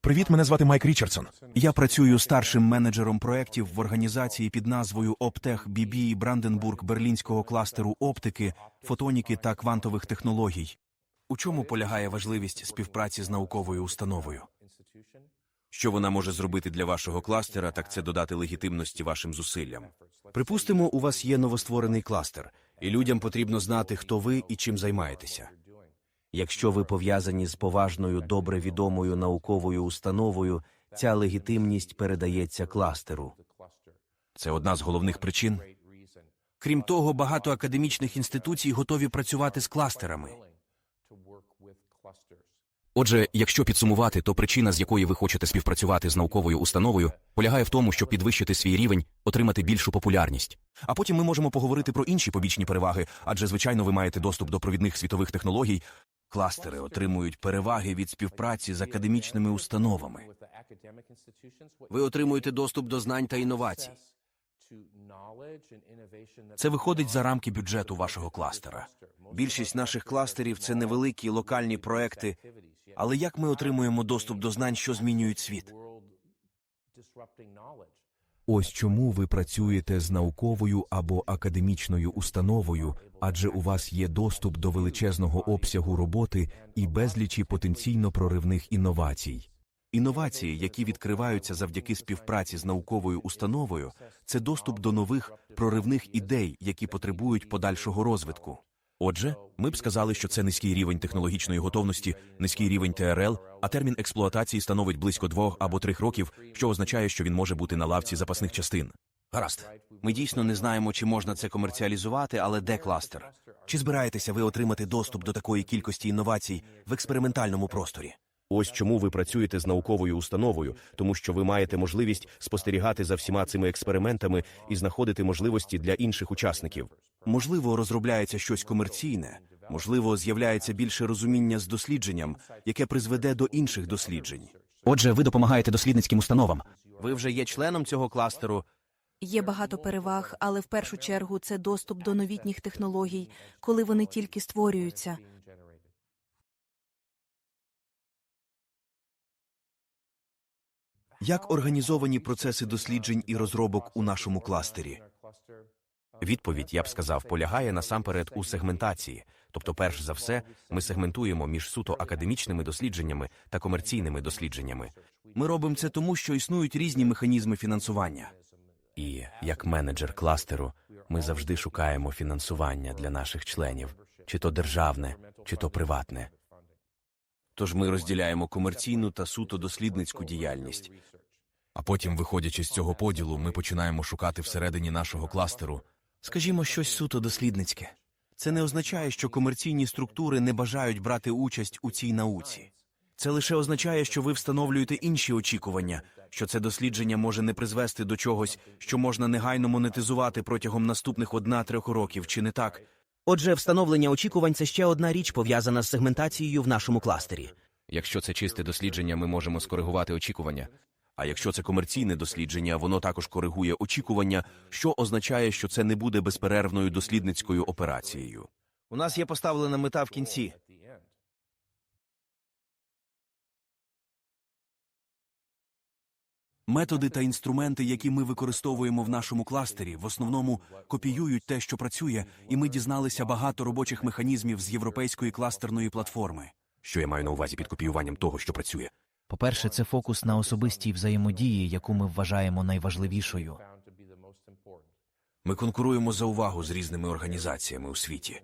Привіт, мене звати Майк Річардсон. Я працюю старшим менеджером проєктів в організації під назвою Оптех BB Бранденбург Берлінського кластеру оптики, фотоніки та квантових технологій. У чому полягає важливість співпраці з науковою установою? Що вона може зробити для вашого кластера, так це додати легітимності вашим зусиллям. Припустимо, у вас є новостворений кластер, і людям потрібно знати, хто ви і чим займаєтеся. Якщо ви пов'язані з поважною, добре відомою науковою установою, ця легітимність передається кластеру. Це одна з головних причин. Крім того, багато академічних інституцій готові працювати з кластерами. Отже, якщо підсумувати, то причина, з якої ви хочете співпрацювати з науковою установою, полягає в тому, щоб підвищити свій рівень, отримати більшу популярність. А потім ми можемо поговорити про інші побічні переваги, адже, звичайно, ви маєте доступ до провідних світових технологій. Кластери отримують переваги від співпраці з академічними установами. Ви отримуєте доступ до знань та інновацій. Це виходить за рамки бюджету вашого кластера. Більшість наших кластерів це невеликі локальні проекти. Але як ми отримуємо доступ до знань, що змінюють світ? Ось чому ви працюєте з науковою або академічною установою, адже у вас є доступ до величезного обсягу роботи і безлічі потенційно проривних інновацій. Інновації, які відкриваються завдяки співпраці з науковою установою, це доступ до нових проривних ідей, які потребують подальшого розвитку. Отже, ми б сказали, що це низький рівень технологічної готовності, низький рівень ТРЛ, а термін експлуатації становить близько двох або трьох років, що означає, що він може бути на лавці запасних частин. Гаразд, ми дійсно не знаємо, чи можна це комерціалізувати, але де кластер? Чи збираєтеся ви отримати доступ до такої кількості інновацій в експериментальному просторі? Ось чому ви працюєте з науковою установою, тому що ви маєте можливість спостерігати за всіма цими експериментами і знаходити можливості для інших учасників. Можливо, розробляється щось комерційне, можливо, з'являється більше розуміння з дослідженням, яке призведе до інших досліджень. Отже, ви допомагаєте дослідницьким установам. Ви вже є членом цього кластеру. Є багато переваг, але в першу чергу це доступ до новітніх технологій, коли вони тільки створюються. Як організовані процеси досліджень і розробок у нашому кластері? Відповідь, я б сказав, полягає насамперед у сегментації. Тобто, перш за все, ми сегментуємо між суто академічними дослідженнями та комерційними дослідженнями. Ми робимо це тому, що існують різні механізми фінансування. І як менеджер кластеру, ми завжди шукаємо фінансування для наших членів, чи то державне, чи то приватне. Тож ми розділяємо комерційну та суто дослідницьку діяльність. А потім, виходячи з цього поділу, ми починаємо шукати всередині нашого кластеру. Скажімо, щось суто дослідницьке. Це не означає, що комерційні структури не бажають брати участь у цій науці. Це лише означає, що ви встановлюєте інші очікування, що це дослідження може не призвести до чогось, що можна негайно монетизувати протягом наступних одна-трьох років, чи не так? Отже, встановлення очікувань це ще одна річ пов'язана з сегментацією в нашому кластері. Якщо це чисте дослідження, ми можемо скоригувати очікування. А якщо це комерційне дослідження, воно також коригує очікування, що означає, що це не буде безперервною дослідницькою операцією. У нас є поставлена мета в кінці. Методи та інструменти, які ми використовуємо в нашому кластері, в основному копіюють те, що працює, і ми дізналися багато робочих механізмів з європейської кластерної платформи. Що я маю на увазі під копіюванням того, що працює? По-перше, це фокус на особистій взаємодії, яку ми вважаємо найважливішою. Ми конкуруємо за увагу з різними організаціями у світі.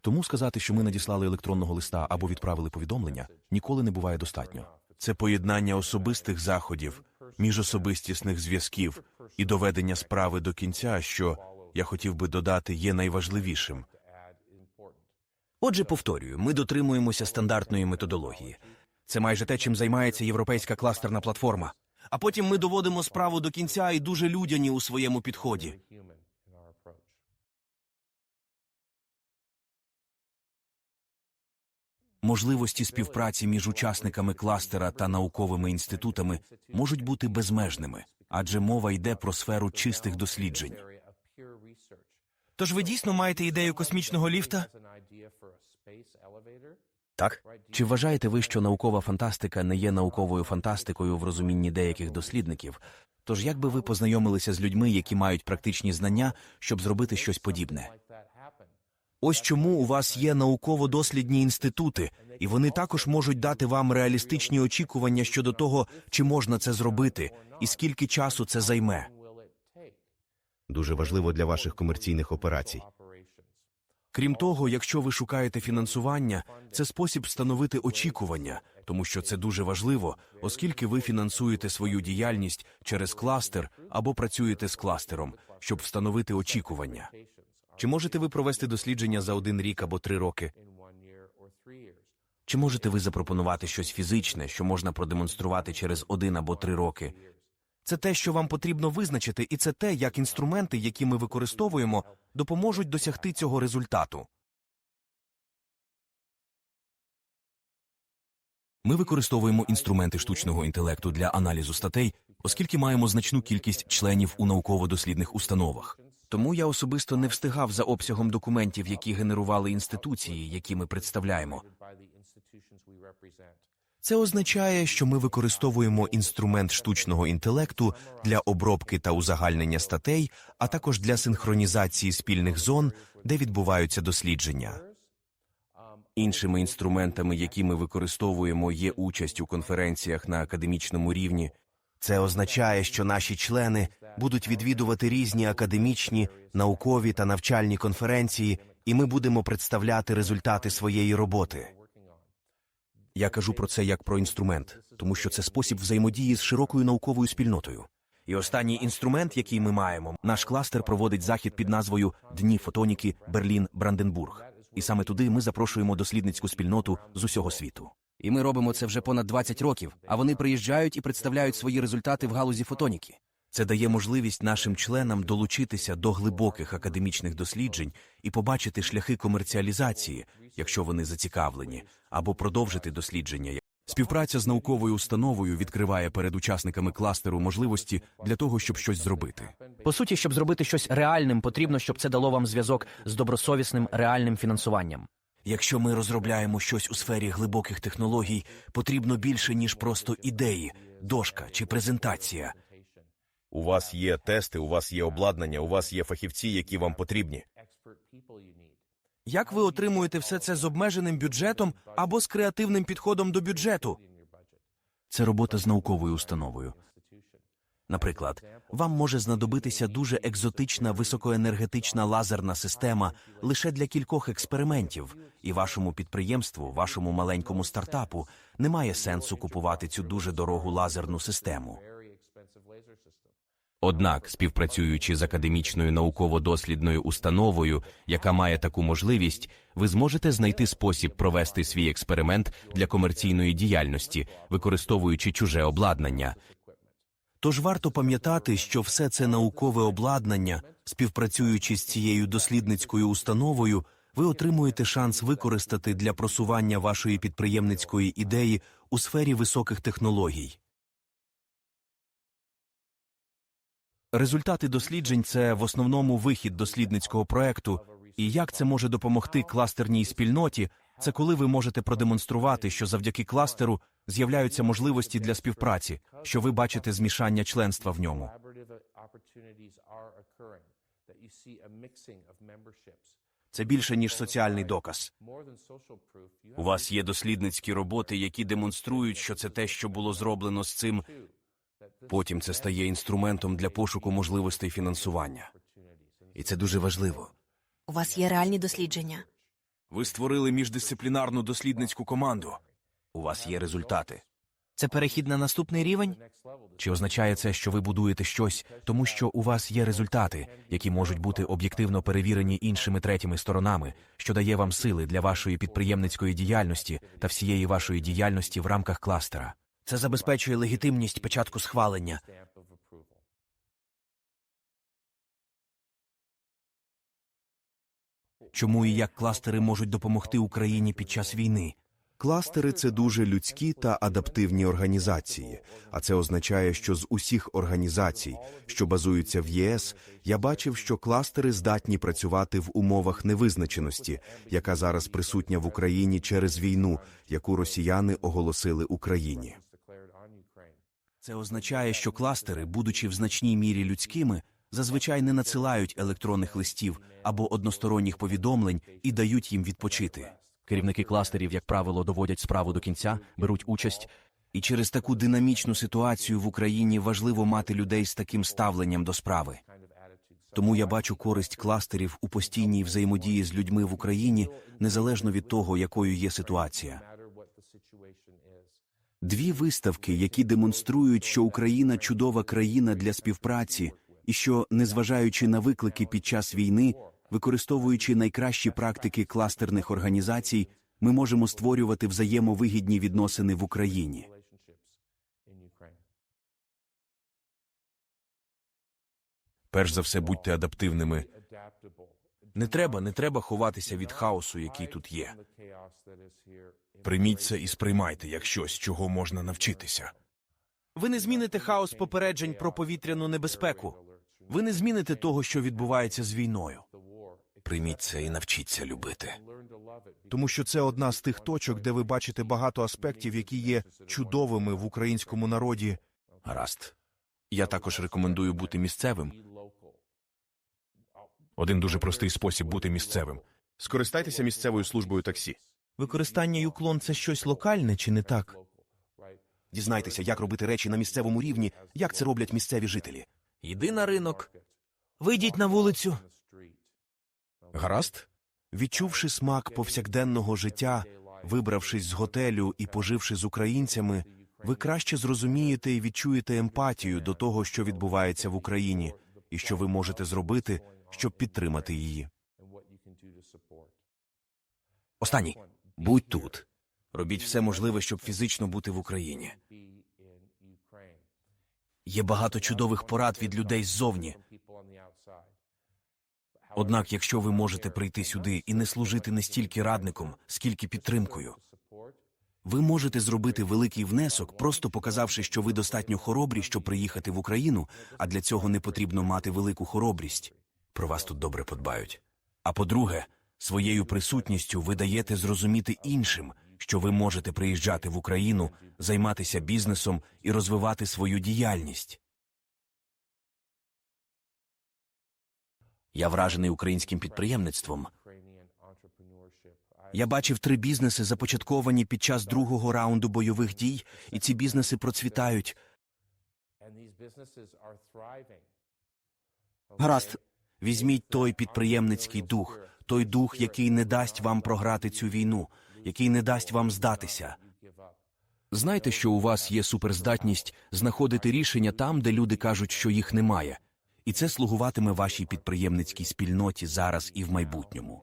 Тому сказати, що ми надіслали електронного листа або відправили повідомлення, ніколи не буває достатньо. Це поєднання особистих заходів, міжособистісних зв'язків і доведення справи до кінця, що я хотів би додати, є найважливішим. Отже, повторюю, ми дотримуємося стандартної методології. Це майже те, чим займається європейська кластерна платформа. А потім ми доводимо справу до кінця і дуже людяні у своєму підході. Можливості співпраці між учасниками кластера та науковими інститутами можуть бути безмежними, адже мова йде про сферу чистих досліджень. Тож ви дійсно маєте ідею космічного ліфта? Так? Чи вважаєте ви, що наукова фантастика не є науковою фантастикою в розумінні деяких дослідників? Тож як би ви познайомилися з людьми, які мають практичні знання, щоб зробити щось подібне? Ось чому у вас є науково-дослідні інститути, і вони також можуть дати вам реалістичні очікування щодо того, чи можна це зробити, і скільки часу це займе. Дуже важливо для ваших комерційних операцій. Крім того, якщо ви шукаєте фінансування, це спосіб встановити очікування, тому що це дуже важливо, оскільки ви фінансуєте свою діяльність через кластер або працюєте з кластером, щоб встановити очікування. Чи можете ви провести дослідження за один рік або три роки? Чи можете ви запропонувати щось фізичне, що можна продемонструвати через один або три роки? Це те, що вам потрібно визначити, і це те, як інструменти, які ми використовуємо, допоможуть досягти цього результату. Ми використовуємо інструменти штучного інтелекту для аналізу статей, оскільки маємо значну кількість членів у науково-дослідних установах. Тому я особисто не встигав за обсягом документів, які генерували інституції, які ми представляємо. Це означає, що ми використовуємо інструмент штучного інтелекту для обробки та узагальнення статей, а також для синхронізації спільних зон, де відбуваються дослідження. Іншими інструментами, які ми використовуємо, є участь у конференціях на академічному рівні. Це означає, що наші члени будуть відвідувати різні академічні, наукові та навчальні конференції, і ми будемо представляти результати своєї роботи. Я кажу про це як про інструмент, тому що це спосіб взаємодії з широкою науковою спільнотою. І останній інструмент, який ми маємо, Наш кластер проводить захід під назвою Дні фотоніки Берлін Бранденбург. І саме туди ми запрошуємо дослідницьку спільноту з усього світу. І ми робимо це вже понад 20 років, а вони приїжджають і представляють свої результати в галузі фотоніки. Це дає можливість нашим членам долучитися до глибоких академічних досліджень і побачити шляхи комерціалізації, якщо вони зацікавлені, або продовжити дослідження. Співпраця з науковою установою відкриває перед учасниками кластеру можливості для того, щоб щось зробити. По суті, щоб зробити щось реальним, потрібно, щоб це дало вам зв'язок з добросовісним реальним фінансуванням. Якщо ми розробляємо щось у сфері глибоких технологій, потрібно більше, ніж просто ідеї, дошка чи презентація. У вас є тести, у вас є обладнання, у вас є фахівці, які вам потрібні. Як ви отримуєте все це з обмеженим бюджетом або з креативним підходом до бюджету? Це робота з науковою установою. Наприклад, вам може знадобитися дуже екзотична високоенергетична лазерна система лише для кількох експериментів, і вашому підприємству, вашому маленькому стартапу немає сенсу купувати цю дуже дорогу лазерну систему. Однак, співпрацюючи з академічною науково-дослідною установою, яка має таку можливість, ви зможете знайти спосіб провести свій експеримент для комерційної діяльності, використовуючи чуже обладнання. Тож варто пам'ятати, що все це наукове обладнання, співпрацюючи з цією дослідницькою установою, ви отримуєте шанс використати для просування вашої підприємницької ідеї у сфері високих технологій. Результати досліджень це в основному вихід дослідницького проекту, і як це може допомогти кластерній спільноті, це коли ви можете продемонструвати, що завдяки кластеру з'являються можливості для співпраці, що ви бачите змішання членства в ньому. Це більше ніж соціальний доказ. У вас є дослідницькі роботи, які демонструють, що це те, що було зроблено з цим. Потім це стає інструментом для пошуку можливостей фінансування. І це дуже важливо. У вас є реальні дослідження. Ви створили міждисциплінарну дослідницьку команду. У вас є результати. Це перехід на наступний рівень? Чи означає це, що ви будуєте щось, тому що у вас є результати, які можуть бути об'єктивно перевірені іншими третіми сторонами, що дає вам сили для вашої підприємницької діяльності та всієї вашої діяльності в рамках кластера? Це забезпечує легітимність початку схвалення. Чому і як кластери можуть допомогти Україні під час війни? Кластери це дуже людські та адаптивні організації, а це означає, що з усіх організацій, що базуються в ЄС, я бачив, що кластери здатні працювати в умовах невизначеності, яка зараз присутня в Україні через війну, яку росіяни оголосили Україні. Це означає, що кластери, будучи в значній мірі людськими, зазвичай не надсилають електронних листів або односторонніх повідомлень і дають їм відпочити. Керівники кластерів, як правило, доводять справу до кінця, беруть участь. І через таку динамічну ситуацію в Україні важливо мати людей з таким ставленням до справи. Тому я бачу користь кластерів у постійній взаємодії з людьми в Україні, незалежно від того, якою є ситуація. Дві виставки, які демонструють, що Україна чудова країна для співпраці, і що, незважаючи на виклики під час війни, використовуючи найкращі практики кластерних організацій, ми можемо створювати взаємовигідні відносини в Україні. Перш за все, будьте адаптивними. Не треба, не треба ховатися від хаосу, який тут є. Прийміть це і сприймайте як щось, чого можна навчитися. Ви не зміните хаос попереджень про повітряну небезпеку. Ви не зміните того, що відбувається з війною. Прийміть це і навчіться любити. Тому що це одна з тих точок, де ви бачите багато аспектів, які є чудовими в українському народі. Гаразд. Я також рекомендую бути місцевим. Один дуже простий спосіб бути місцевим. Скористайтеся місцевою службою таксі. Використання юклон це щось локальне чи не так? Дізнайтеся, як робити речі на місцевому рівні, як це роблять місцеві жителі. Йди на ринок. Вийдіть на вулицю. Гаразд? Відчувши смак повсякденного життя, вибравшись з готелю і поживши з українцями, ви краще зрозумієте і відчуєте емпатію до того, що відбувається в Україні, і що ви можете зробити, щоб підтримати її. Останній. Будь тут. Робіть все можливе, щоб фізично бути в Україні. Є багато чудових порад від людей ззовні. Однак, якщо ви можете прийти сюди і не служити не стільки радником, скільки підтримкою, ви можете зробити великий внесок, просто показавши, що ви достатньо хоробрі, щоб приїхати в Україну, а для цього не потрібно мати велику хоробрість. Про вас тут добре подбають. А по-друге, своєю присутністю ви даєте зрозуміти іншим, що ви можете приїжджати в Україну, займатися бізнесом і розвивати свою діяльність. Я вражений українським підприємництвом. Я бачив три бізнеси, започатковані під час другого раунду бойових дій, і ці бізнеси процвітають. Гаразд, візьміть той підприємницький дух, той дух, який не дасть вам програти цю війну, який не дасть вам здатися. Знайте, що у вас є суперздатність знаходити рішення там, де люди кажуть, що їх немає. І це слугуватиме вашій підприємницькій спільноті зараз і в майбутньому.